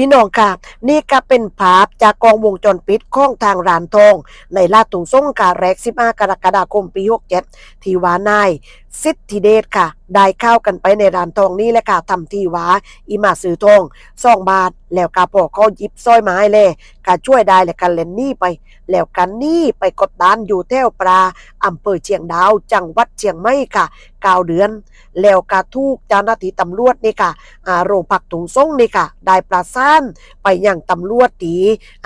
พี่น้องค่ะ นี่ก็เป็นภาพจากกล้องวงจรปิดของทางร้านทอง ในลาดตุงส่งกาแรก15กรกฎาคมปี67ที่วานายสิทธิเดชค่ะ ได้เข้ากันไปในร้านทองนี่แหละค่ะทำที่ว่าอีมาซื้อทองสองบาท แล้วกาพอเขาหยิบสร้อยไม้เลยกาช่วยได้แล้วกันเล่นนี่ไป แล้วกันนี่ไปกดดันอยู่แถวปลาอำเภอเชียงดาว จังหวัดเชียงใหม่ค่ะเก้าเดือน แล้วกาทูกเจ้าหน้าที่ตำรวจนี่ค่ะอาโรงผักถุงส่งนี่ค่ะ ได้ประสานไปยังตำรวจตี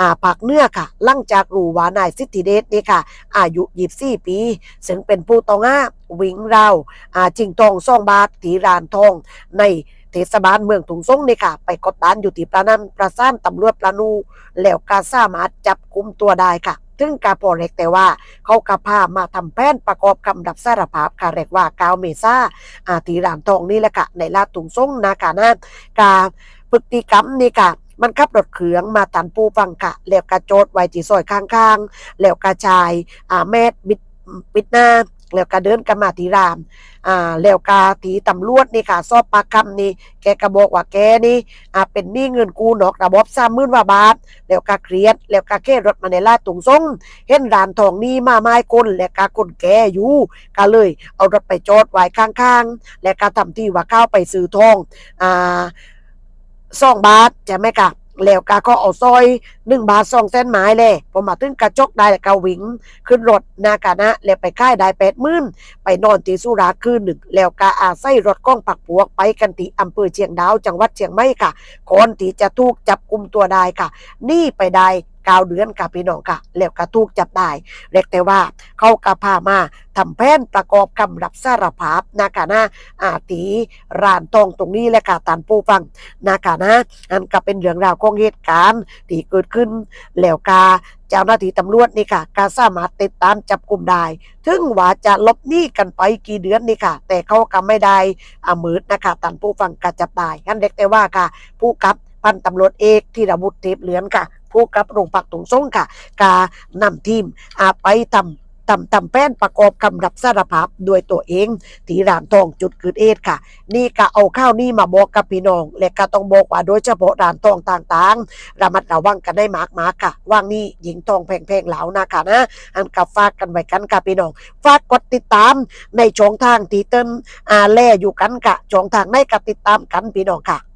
อาผักเนื้อค่ะ หลังจากรูวานายสิทธิเดชนี่ค่ะ อายุ24ปี ซึ่งเป็นผู้ต้องหาวิ่งราวอ่าจิงทองซ่องบาทตีรานทอง ในเทศบาลเมืองถุงส่งนี่ค่ะ ไปกดดันอยู่ที่ประนันประสานตำรวจประนู แล้วก็สามารถจับกุมตัวได้ค่ะถึงกาพอเล็กแต่ว่าเขากระพามาทำแผนประกอบคำรับสารภาพค่ะเรียกว่ากาวเมษาอาตีรานทองนี่แหละค่ะ ในลาดตุงส่งนาคานะกาพฤติกรรมนี่ค่ะมันขับรถเขืองมาตันปูฟังกะ แล้วกระโจดไว้ที่ซอยข้างๆ แล้วกระชาย อ่าแมดบิดปิดหน้า แล้วก็เดินกันมาที่ราม อ่า แล้วกาทีตำรวจนี่ค่ะ สอบปากคำนี่ แกก็บอกว่าแกนี่ อ่า เป็นหนี้เงินกู้นอกระบบสามหมื่นกว่าบาท แล้วก็เครียด แล้วก็เก้รถมาในลาดตุงส่งเห็นร้านทองนี่มาไม้คนแล้วก็คนแกอยู่ก็เลย เอารถไปจอดไว้ข้างๆ และก็ทำที่ว่าเข้าไปซื้อทอง อ่าสองบาทจะไหมกะ แล้วกาก็เอาซอยหนึ่งบาทสองเส้นไม้เลยพอมาถึงกระจกได้กาวิ่งขึ้นรถนากานะแล้วไปค่ายได้แปดมื่นไปนอนตีสุราคืนหนึ่งแล้วกาอาศัยรถก้องปักพวกไปกันตีอำเภอเชียงดาวจังหวัดเชียงใหม่ค่ะคนที่จะถูกจับกุมตัวได้ค่ะ นี่ไปได้ เก้าเดือนกับพี่น้องค่ะแล้วก็ถูกจับได้เรียกแต่ว่าเขากะพามาทำแผนประกอบคำรับสารภาพนะคะนะอาตีร้านทองตรงนี้แหละค่ะตานผู้ฟังนะคะนะอันก็เป็นเรื่องราวของเหตุการณ์ที่เกิดขึ้นแล้วกาเจ้าหน้าที่ตำรวจนี่ค่ะก็สามารถติดตามจับกลุ่มได้ ถึงว่าจะลบหนี้กันไปกี่เดือนนี่ค่ะ แต่เขาก็ไม่ได้อามืดนะคะตานผู้ฟังก็จับได้กันเด็กแต่ว่าค่ะ ผู้กับพันตำรวจเอกที่ระบุเทพเหลือนค่ะ ผู้กับโรงพักตุงส่งค่ะกานำทีมอาไปทำทำทำแป้นประกอบคำรับสารภาพด้วยตัวเองที่ร้านทองจุดเกิดเหตุค่ะ นี่ก็เอาข้าวนี่มาบอกกับพี่น้อง และก็ต้องบอกว่าโดยเฉพาะร้านทองต่างๆ ระมัดระวังกันได้มากมากๆค่ะ ว่างนี่หญิงทองแพงๆเหลานะคะนะ อันกับฝากกันไว้กันค่ะพี่น้อง ฝากกดติดตามในช่องทางที่เติ้นอาแล่อยู่กันกะช่องทางในกับติดตามกันพี่น้องค่ะ